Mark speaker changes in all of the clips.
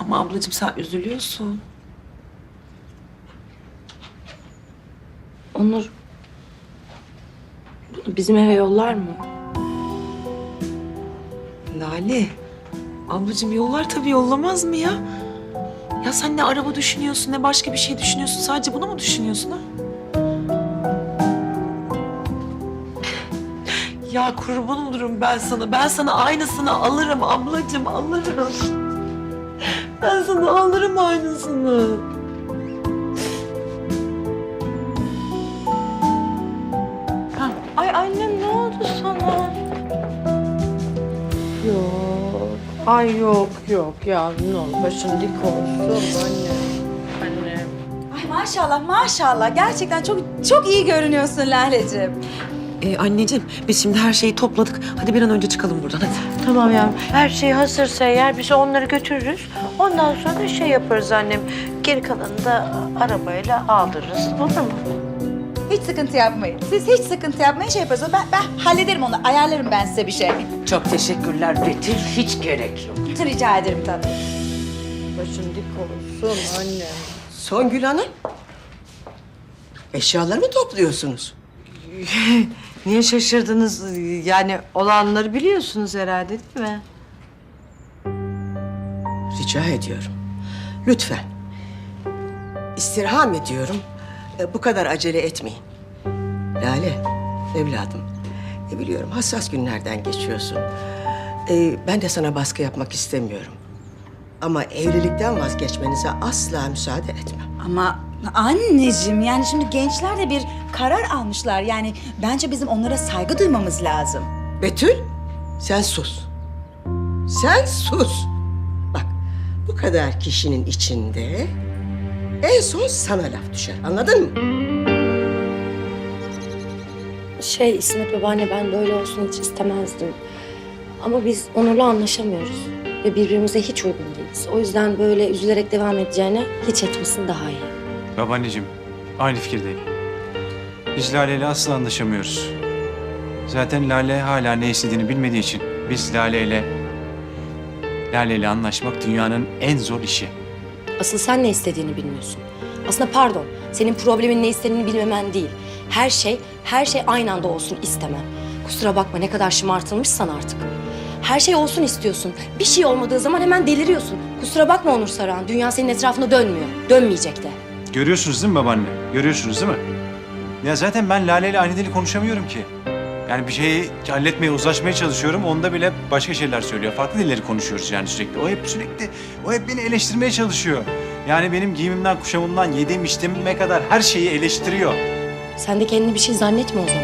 Speaker 1: Ama ablacığım sen üzülüyorsun.
Speaker 2: Onur bunu bizim eve yollar mı?
Speaker 1: Lale. Ablacığım yollar tabii yollamaz mı ya? Ya sen ne araba düşünüyorsun ne başka bir şey düşünüyorsun. Sadece bunu mu düşünüyorsun ha? Ya kurban olurum ben sana. Ben sana aynısını alırım ablacığım alırım. Ben sana alırım aynısını.
Speaker 3: Ay annem ne oldu sana?
Speaker 4: Yok. Ay yok yok ya ne olur başın dik olsun anne. Annem.
Speaker 3: Ay maşallah maşallah. Gerçekten çok çok iyi görünüyorsun Lale'cim.
Speaker 1: Ee, anneciğim biz şimdi her şeyi topladık. Hadi bir an önce çıkalım buradan hadi.
Speaker 4: Tamam ya her şey hazırsa eğer biz onları götürürüz. Ondan sonra şey yaparız annem. Geri kalanını da arabayla aldırırız olur mu?
Speaker 3: Hiç sıkıntı yapmayın. Siz hiç sıkıntı yapmayın şey yaparız. Ben, ben hallederim onu. Ayarlarım ben size bir şey.
Speaker 5: Çok teşekkürler Betül. Hiç gerek yok.
Speaker 3: Rica ederim tatlım.
Speaker 4: Başın dik olsun anne.
Speaker 6: Songül Hanım. Eşyaları mı topluyorsunuz?
Speaker 4: Niye şaşırdınız? Yani olanları biliyorsunuz herhalde değil mi?
Speaker 6: Rica ediyorum. Lütfen. İstirham ediyorum. E, Bu kadar acele etmeyin. Lale, evladım. E, biliyorum hassas günlerden geçiyorsun. E, ben de sana baskı yapmak istemiyorum. Ama evlilikten vazgeçmenize asla müsaade etmem.
Speaker 3: Ama anneciğim yani şimdi gençler de bir karar almışlar. Yani bence bizim onlara saygı duymamız lazım.
Speaker 6: Betül, sen sus. Sen sus. Bak, bu kadar kişinin içinde en son sana laf düşer. Anladın mı?
Speaker 2: Şey İsmet babaanne ben böyle olsun hiç istemezdim. Ama biz Onur'la anlaşamıyoruz. Ve birbirimize hiç uygun değiliz. O yüzden böyle üzülerek devam edeceğine hiç etmesin daha iyi.
Speaker 7: Babaanneciğim, aynı fikirdeyim. Biz Lale ile asla anlaşamıyoruz. Zaten Lale hala ne istediğini bilmediği için biz Lale ile Lale ile anlaşmak dünyanın en zor işi.
Speaker 2: Asıl sen ne istediğini bilmiyorsun. Aslında pardon, senin problemin ne istediğini bilmemen değil. Her şey, her şey aynı anda olsun istemem. Kusura bakma ne kadar şımartılmışsan artık. Her şey olsun istiyorsun. Bir şey olmadığı zaman hemen deliriyorsun. Kusura bakma Onur Saran, dünya senin etrafında dönmüyor. Dönmeyecek de.
Speaker 7: Görüyorsunuz değil mi babaanne? Görüyorsunuz değil mi? Ya zaten ben Lale ile aynı dili konuşamıyorum ki. Yani bir şeyi halletmeye, uzlaşmaya çalışıyorum. Onda bile başka şeyler söylüyor. Farklı dilleri konuşuyoruz yani sürekli. O hep sürekli, o hep beni eleştirmeye çalışıyor. Yani benim giyimimden, kuşamımdan, yediğim içtiğime kadar her şeyi eleştiriyor.
Speaker 2: Sen de kendini bir şey zannetme o zaman.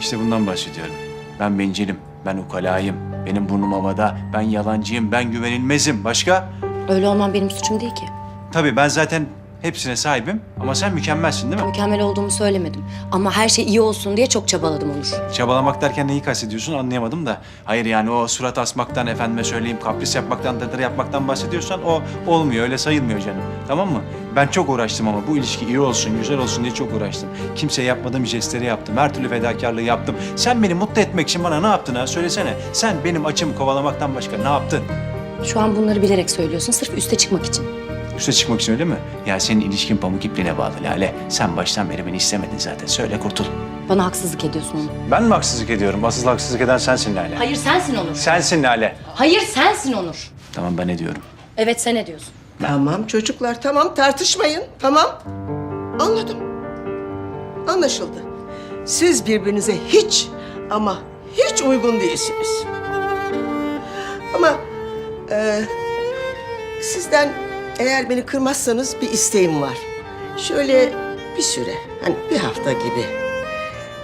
Speaker 7: İşte bundan bahsediyorum. Ben bencilim, ben ukalayım. Benim burnum havada, ben yalancıyım, ben güvenilmezim. Başka?
Speaker 2: Öyle olman benim suçum değil ki.
Speaker 7: Tabii ben zaten hepsine sahibim ama sen mükemmelsin değil mi?
Speaker 2: Mükemmel olduğumu söylemedim. Ama her şey iyi olsun diye çok çabaladım Onur.
Speaker 7: Çabalamak derken neyi kastediyorsun anlayamadım da. Hayır yani o surat asmaktan, efendime söyleyeyim kapris yapmaktan, dırdır yapmaktan bahsediyorsan o olmuyor, öyle sayılmıyor canım. Tamam mı? Ben çok uğraştım ama bu ilişki iyi olsun, güzel olsun diye çok uğraştım. Kimseye yapmadığım jestleri yaptım, her türlü fedakarlığı yaptım. Sen beni mutlu etmek için bana ne yaptın ha? Söylesene. Sen benim açımı kovalamaktan başka ne yaptın?
Speaker 2: Şu an bunları bilerek söylüyorsun sırf üste çıkmak için.
Speaker 7: Üste çıkmak için öyle mi? Ya senin ilişkin pamuk ipliğine bağlı Lale. Sen baştan beri beni istemedin zaten. Söyle kurtul.
Speaker 2: Bana haksızlık ediyorsun Onur.
Speaker 7: Ben mi haksızlık ediyorum? Asıl haksızlık eden sensin Lale.
Speaker 2: Hayır sensin Onur.
Speaker 7: Sensin Lale.
Speaker 2: Hayır sensin Onur.
Speaker 7: Tamam ben ne diyorum?
Speaker 2: Evet sen ediyorsun.
Speaker 6: Tamam çocuklar, tamam tartışmayın. Tamam. Anladım. Anlaşıldı. Siz birbirinize hiç ama hiç uygun değilsiniz. Ama e, sizden eğer beni kırmazsanız bir isteğim var. Şöyle bir süre, hani bir hafta gibi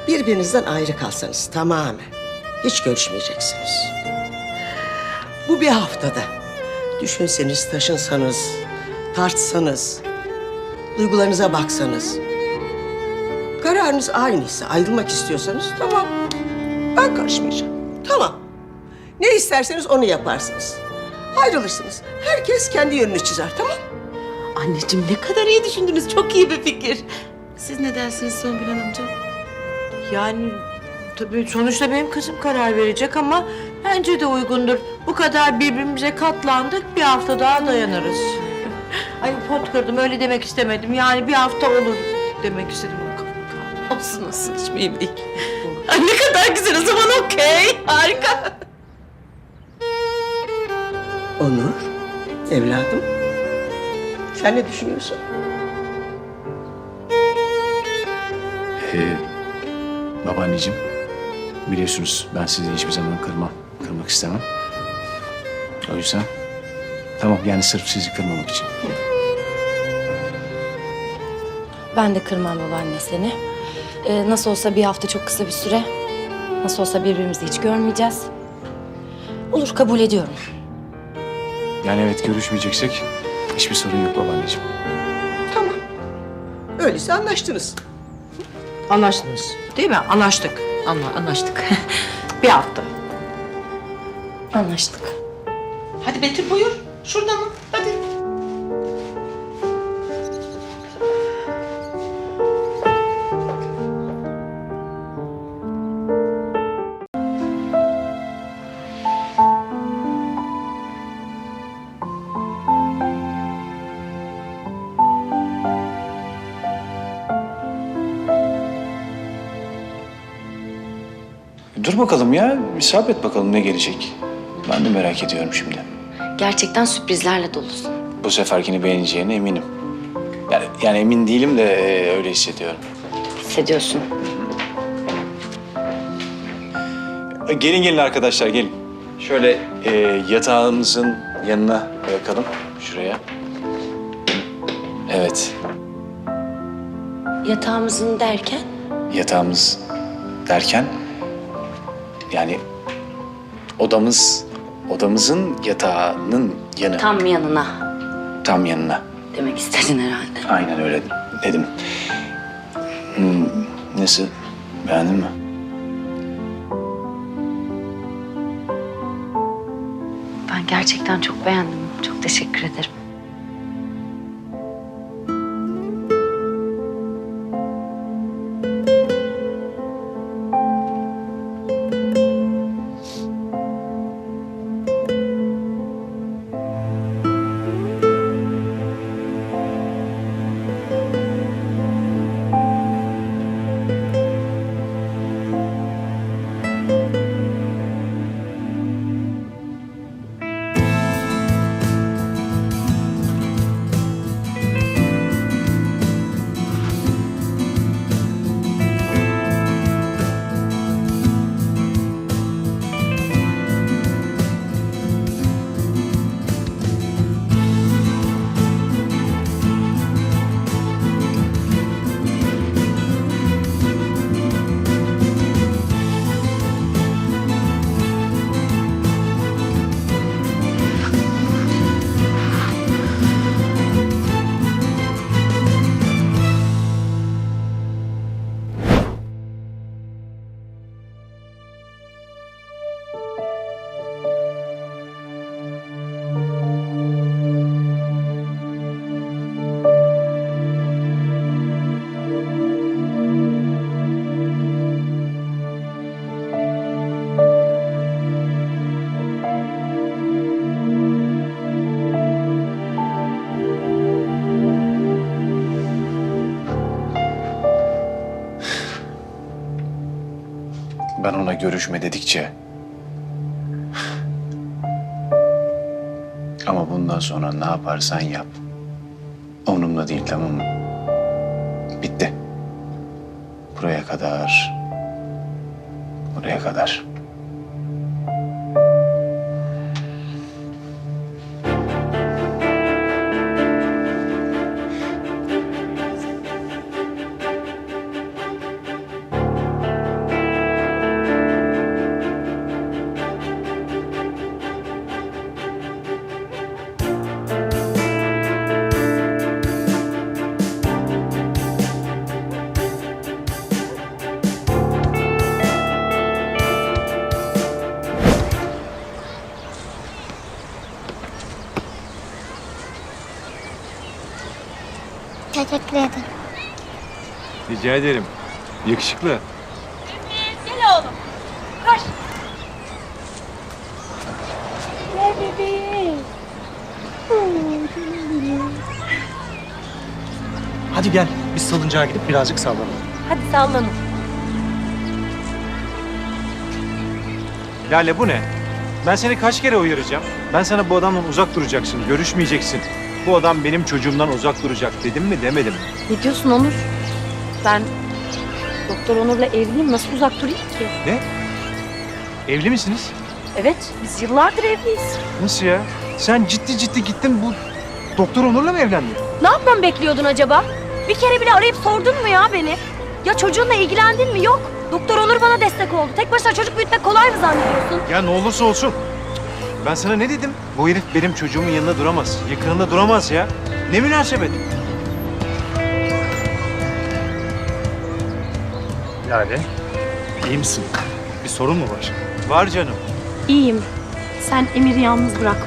Speaker 6: birbirinizden ayrı kalsanız tamamen. Hiç görüşmeyeceksiniz. Bu bir haftada düşünseniz, taşınsanız, tartsanız, duygularınıza baksanız. Kararınız aynıysa, ayrılmak istiyorsanız tamam. Ben karışmayacağım. Tamam. Ne isterseniz onu yaparsınız. Ayrılırsınız. Herkes kendi yönünü çizer, tamam?
Speaker 1: Anneciğim ne kadar iyi düşündünüz. Çok iyi bir fikir. Siz ne dersiniz Songül Hanımcığım?
Speaker 4: Yani tabii sonuçta benim kızım karar verecek ama bence de uygundur. Bu kadar birbirimize katlandık bir hafta daha dayanırız. Ay pot kırdım öyle demek istemedim. Yani bir hafta olur demek istedim.
Speaker 1: Olsun olsun hiç mühim değil. Ay ne kadar güzel o zaman okey. Harika.
Speaker 6: Evladım. Sen ne düşünüyorsun?
Speaker 7: Ee, babaanneciğim, biliyorsunuz ben sizi hiçbir zaman kırmam, kırmak istemem. O yüzden tamam yani sırf sizi kırmamak için.
Speaker 2: Ben de kırmam babaanne seni. Ee, nasıl olsa bir hafta çok kısa bir süre. Nasıl olsa birbirimizi hiç görmeyeceğiz. Olur kabul ediyorum.
Speaker 7: Yani evet görüşmeyeceksek hiçbir sorun yok babaanneciğim.
Speaker 6: Tamam. Öyleyse anlaştınız.
Speaker 4: Anlaştınız değil mi? Anlaştık.
Speaker 1: Anla, anlaştık.
Speaker 4: Bir hafta.
Speaker 2: Anlaştık.
Speaker 1: Hadi Betül buyur. Şurada mı? Hadi.
Speaker 7: Dur bakalım ya, bir sabret bakalım ne gelecek. Ben de merak ediyorum şimdi.
Speaker 2: Gerçekten sürprizlerle dolusun.
Speaker 7: Bu seferkini beğeneceğine eminim. Yani, yani emin değilim de e, öyle hissediyorum.
Speaker 2: Hissediyorsun.
Speaker 7: E, Gelin gelin arkadaşlar gelin. Şöyle e, yatağımızın yanına bırakalım şuraya. Evet,
Speaker 2: Yatağımızın derken
Speaker 7: yatağımız derken yani odamız odamızın yatağının yanı tam,
Speaker 2: tam yanına
Speaker 7: yanına.
Speaker 2: demek istedin herhalde.
Speaker 7: Aynen öyle dedim. Hmm, nasıl? Beğendin mi?
Speaker 2: Ben gerçekten çok beğendim. Çok teşekkür ederim.
Speaker 7: Görüşme dedikçe... Ama bundan sonra ne yaparsan yap. Umurumda değil tamam mı? Bitti. Buraya kadar. Buraya kadar. Rica ederim. Yakışıklı.
Speaker 8: Ümit gel oğlum. Koş. Gel bebeğim. Hadi gel biz salıncağa gidip birazcık sallanalım.
Speaker 2: Hadi sallanın.
Speaker 7: Lale bu ne? Ben seni kaç kere uyaracağım? Ben sana bu adamla uzak duracaksın, görüşmeyeceksin. Bu adam benim çocuğumdan uzak duracak dedim mi demedim mi?
Speaker 2: Ne diyorsun Onur? Ben Doktor Onur'la evliyim. Nasıl uzak durayım ki?
Speaker 7: Evli misiniz?
Speaker 2: Evet, biz yıllardır evliyiz.
Speaker 7: Nasıl ya? Sen ciddi ciddi gittin bu Doktor Onur'la mı evlendin?
Speaker 2: Ne yapmamı bekliyordun acaba? Bir kere bile arayıp sordun mu ya beni? Ya çocuğunla ilgilendin mi? Yok. Doktor Onur bana destek oldu. Tek başına çocuk büyütmek kolay mı zannediyorsun?
Speaker 7: Ya ne olursa olsun. Ben sana ne dedim? Bu herif benim çocuğumun yanında duramaz. Yakınında duramaz ya. Ne münasebet.
Speaker 8: Lale, iyi misin? Bir sorun mu var?
Speaker 7: Var canım.
Speaker 2: İyiyim. Sen Emir'i yalnız bırakma.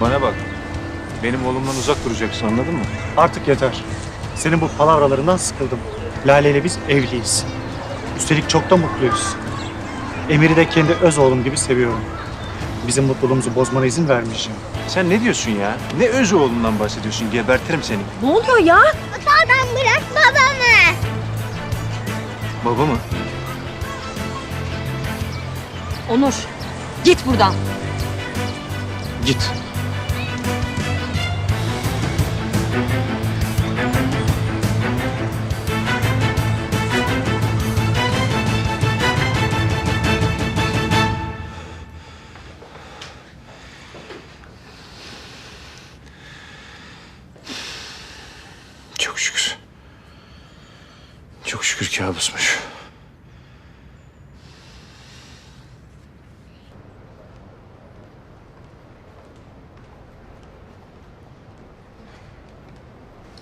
Speaker 7: Bana bak. Benim oğlumdan uzak duracaksın anladın mı?
Speaker 8: Artık yeter. Senin bu palavralarından sıkıldım. Lale ile biz evliyiz. Üstelik çok da mutluyuz. Emir'i de kendi öz oğlum gibi seviyorum. Bizim mutluluğumuzu bozmana izin vermeyeceğim.
Speaker 7: Sen ne diyorsun ya? Ne öz oğlundan bahsediyorsun? Gebertirim seni.
Speaker 2: Ne oluyor ya?
Speaker 7: Baba mı?
Speaker 2: Onur, git buradan.
Speaker 7: Git.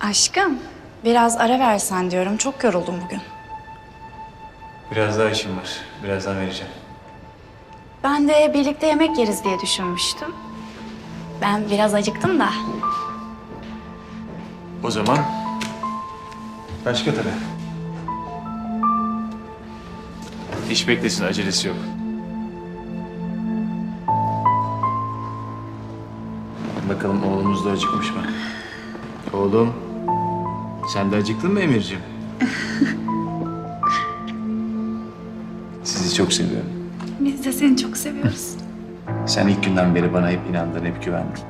Speaker 9: Aşkım, biraz ara versen diyorum. Çok yoruldum bugün.
Speaker 7: Biraz daha işim var. Birazdan vereceğim.
Speaker 9: Ben de birlikte yemek yeriz diye düşünmüştüm. Ben biraz acıktım da.
Speaker 7: O zaman başka tabii. İş beklesin, acelesi yok. Bakalım oğlumuz da acıkmış mı? Oğlum, sen de acıktın mı Emir'ciğim? Sizi çok seviyorum.
Speaker 9: Biz de seni çok seviyoruz.
Speaker 7: Sen ilk günden beri bana hep inandın, hep güvendin.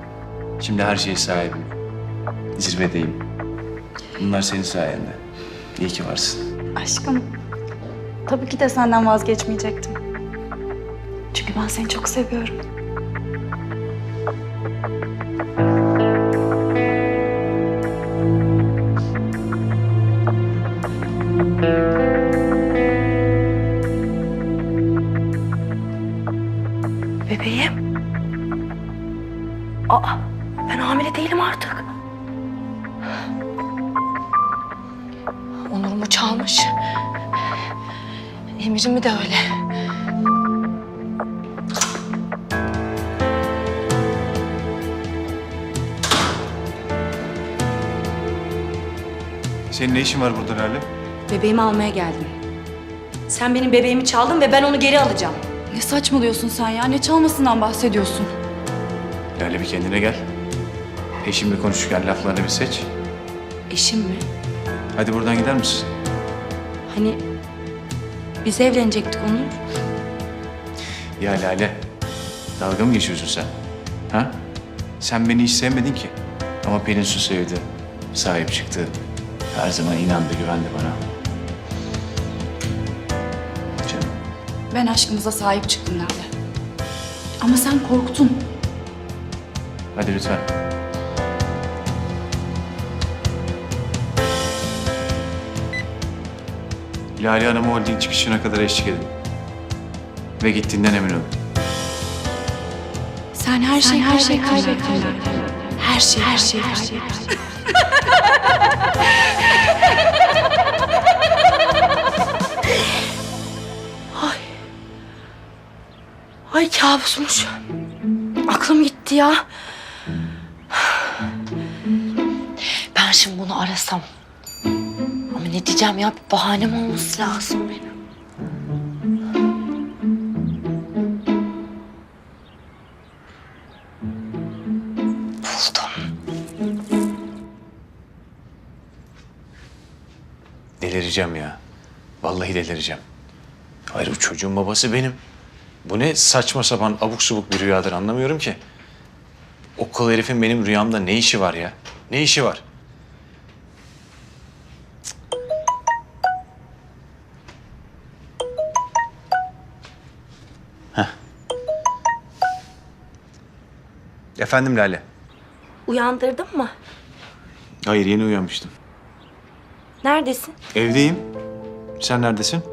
Speaker 7: Şimdi her şeyi sahibim. Zirvedeyim. Bunlar senin sayende. İyi ki varsın.
Speaker 9: Aşkım, tabii ki de senden vazgeçmeyecektim. Çünkü ben seni çok seviyorum.
Speaker 2: Onur'umu çalmış. Emir'imi de öyle.
Speaker 7: Senin ne işin var burada Lale?
Speaker 2: Bebeğimi almaya geldim. Sen benim bebeğimi çaldın ve ben onu geri alacağım.
Speaker 9: Ne saçmalıyorsun sen ya? Ne çalmasından bahsediyorsun?
Speaker 7: Lale bir kendine gel. Eşimle konuşurken laflarını bir seç.
Speaker 2: Eşim mi?
Speaker 7: Hadi buradan gider misin?
Speaker 2: Hani biz evlenecektik Onur.
Speaker 7: Ya Lale, dalga mı geçiyorsun sen? Ha? Sen beni hiç sevmedin ki. Ama Pelin Su sevdi, sahip çıktı. Her zaman inandı, güvendi bana. Canım,
Speaker 9: Ben aşkımıza sahip çıktım Lale. Ama sen korktun.
Speaker 7: hadi lütfen. Lale Hanım'a holding çıkışına kadar eşlik edin. Ve gittiğinden emin olun.
Speaker 9: Sen her şeyi her şeyi kaybettin. Her şey her şeyi kaybettin.
Speaker 2: Ay kabusmuş. Aklım gitti ya. Ben şimdi bunu arasam ne diyeceğim ya? Bir bahanem olması lazım benim. Buldum.
Speaker 7: Delireceğim ya. Vallahi delireceğim. Hayır bu çocuğun babası benim. Bu ne saçma sapan abuk subuk bir rüyadır anlamıyorum ki. O kıl herifin benim rüyamda ne işi var ya? Ne işi var? Efendim Lale.
Speaker 2: Uyandırdın mı?
Speaker 7: Hayır yeni uyanmıştım.
Speaker 2: Neredesin?
Speaker 7: Evdeyim. Sen neredesin?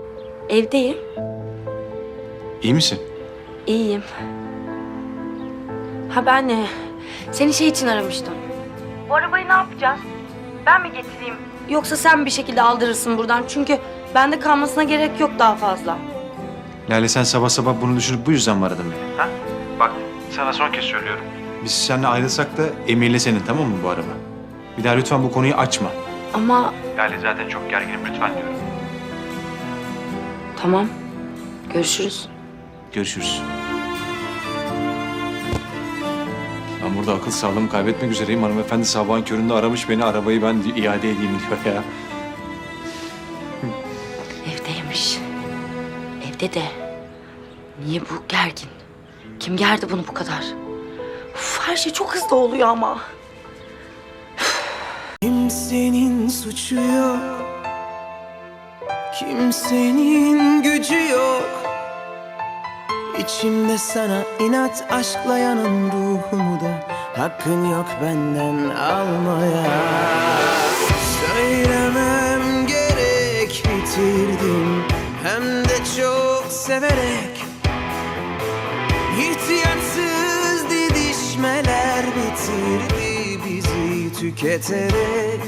Speaker 2: Evdeyim.
Speaker 7: İyi misin?
Speaker 2: İyiyim. Ha ben ne? Seni şey için aramıştım. Bu arabayı ne yapacağız? Ben mi getireyim? Yoksa sen bir şekilde aldırırsın buradan. Çünkü bende kalmasına gerek yok daha fazla.
Speaker 7: Lale sen sabah sabah bunu düşünüp bu yüzden mi aradın beni? Ha? Bak sana son kez söylüyorum. Biz seninle ayrılsak da Emir'le senin tamam mı bu araba? Bir daha lütfen bu konuyu açma.
Speaker 2: Ama
Speaker 7: Lale zaten çok gerginim lütfen diyorum.
Speaker 2: tamam. Görüşürüz.
Speaker 7: Görüşürüz. Ben burada akıl sağlığımı kaybetmek üzereyim. Hanımefendi sabahın köründe aramış beni. Arabayı ben iade edeyim diyor ya.
Speaker 2: Evdeymiş. Evde de. Niye bu gergin? Kim gerdi bunu bu kadar? Her şey çok hızlı oluyor ama.
Speaker 10: Kimsenin suçu yok. Kimsenin gücü yok. İçimde sana inat aşkla yanan ruhumu da Hakkın yok benden almaya. Söylemem gerek bitirdim. Hem de çok severek bitirdi bizi tüketerek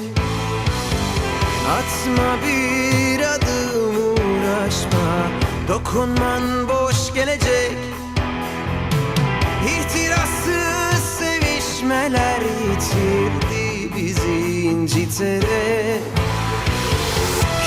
Speaker 10: Atma bir adım uğraşma Dokunman boş gelecek. İhtirassız sevişmeler yitirdi bizi inciterek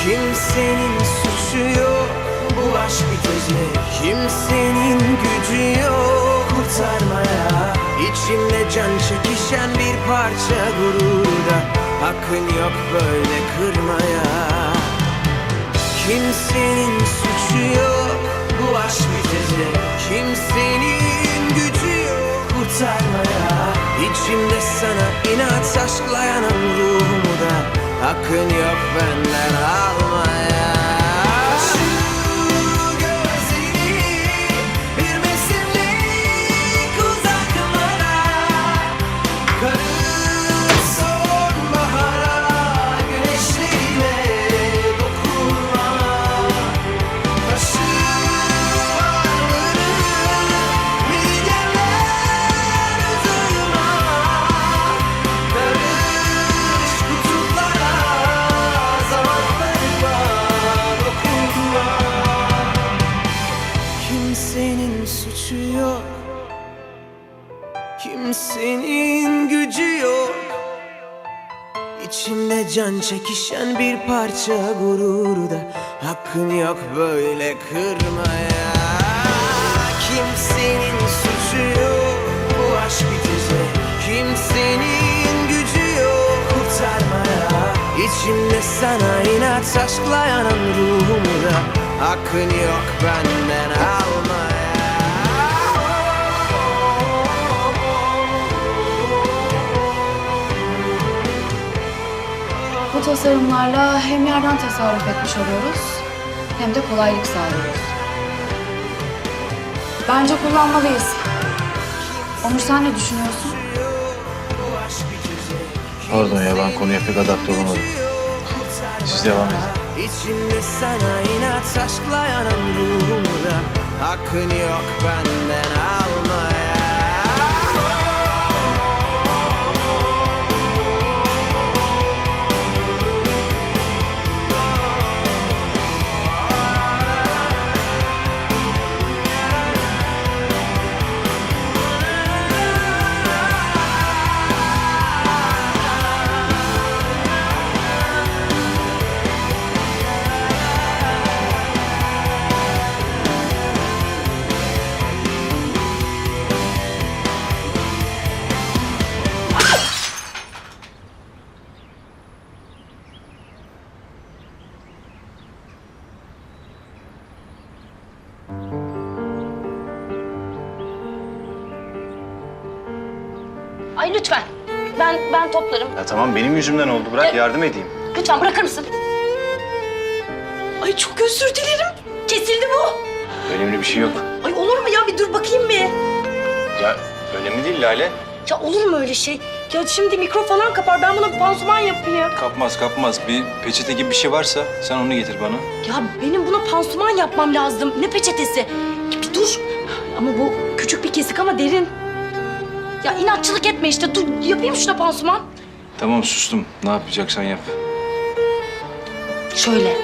Speaker 10: Kimsenin suçu yok bu aşk bitecek Kimsenin gücü yok kurtarmaya. İçimde can çekişen bir parça gururda Hakkın yok böyle kırmaya. Kimsenin suçu yok bu aşk bitecek Kimsenin gücü yok kurtarmaya. İçimde sana inat aşkla yanan ruhumu da. Hakkın yok benden almaya can çekişen bir parça gururda. Hakkın yok böyle kırmaya. Kimsenin suçu yok bu aşk bitecek. Kimsenin gücü yok kurtarmaya. İçimde sana inat aşkla yanan ruhumu da Hakkın yok benden almaya
Speaker 9: tasarımlarla hem yerden tasarruf etmiş oluyoruz hem de kolaylık sağlıyoruz. Bence kullanmalıyız. Onur sen ne düşünüyorsun?
Speaker 7: Pardon ya ben konuya pek adapte olamadım. Siz devam edin.
Speaker 10: İçimde sana inat aşkla yanan ruhumu da Hakkın yok benden almaya
Speaker 2: lütfen. Ben ben toplarım.
Speaker 7: Ya tamam benim yüzümden oldu. Bırak yardım edeyim.
Speaker 2: Lütfen bırakır mısın?
Speaker 1: Ay çok özür dilerim.
Speaker 2: Kesildi bu.
Speaker 7: Önemli bir şey yok.
Speaker 2: Ay olur mu ya? Bir dur bakayım bir.
Speaker 7: Ya önemli değil Lale.
Speaker 2: Ya olur mu öyle şey? Ya şimdi mikro falan kapar. Ben buna pansuman yapayım.
Speaker 7: Kapmaz kapmaz. Bir peçete gibi bir şey varsa sen onu getir bana.
Speaker 2: Ya benim buna pansuman yapmam lazım. Ne peçetesi? Bir dur. Ama bu küçük bir kesik ama derin. Ya inatçılık etme işte. Dur yapayım şuna pansuman.
Speaker 7: Tamam sustum. Ne yapacaksan yap.
Speaker 2: Şöyle.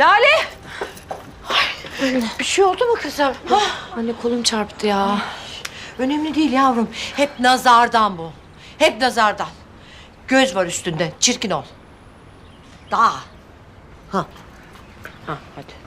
Speaker 4: Lale! Bir şey oldu mu kızım?
Speaker 2: Anne kolum çarptı ya.
Speaker 4: Önemli değil yavrum. Hep nazardan bu. Hep nazardan. Göz var üstünde. Çirkin ol. Daha. Ha. Ha hadi.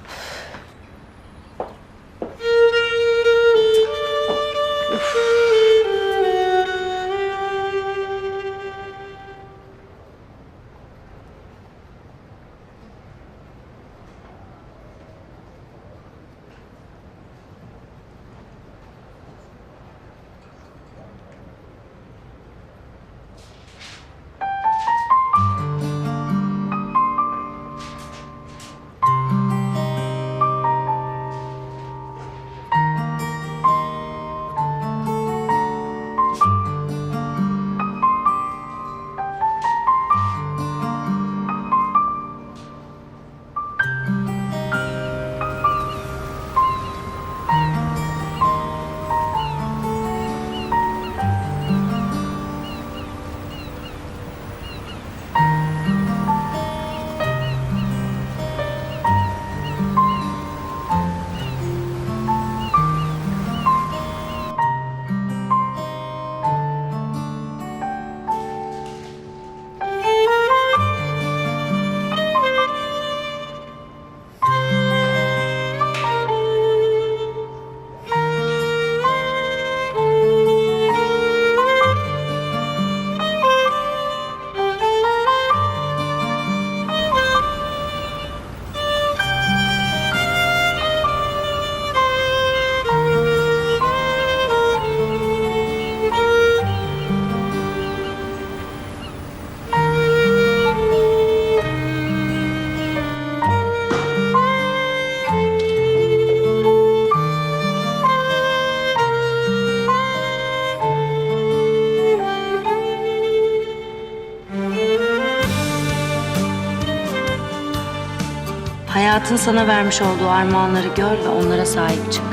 Speaker 2: Hayatın sana vermiş olduğu armağanları gör ve onlara sahip çık.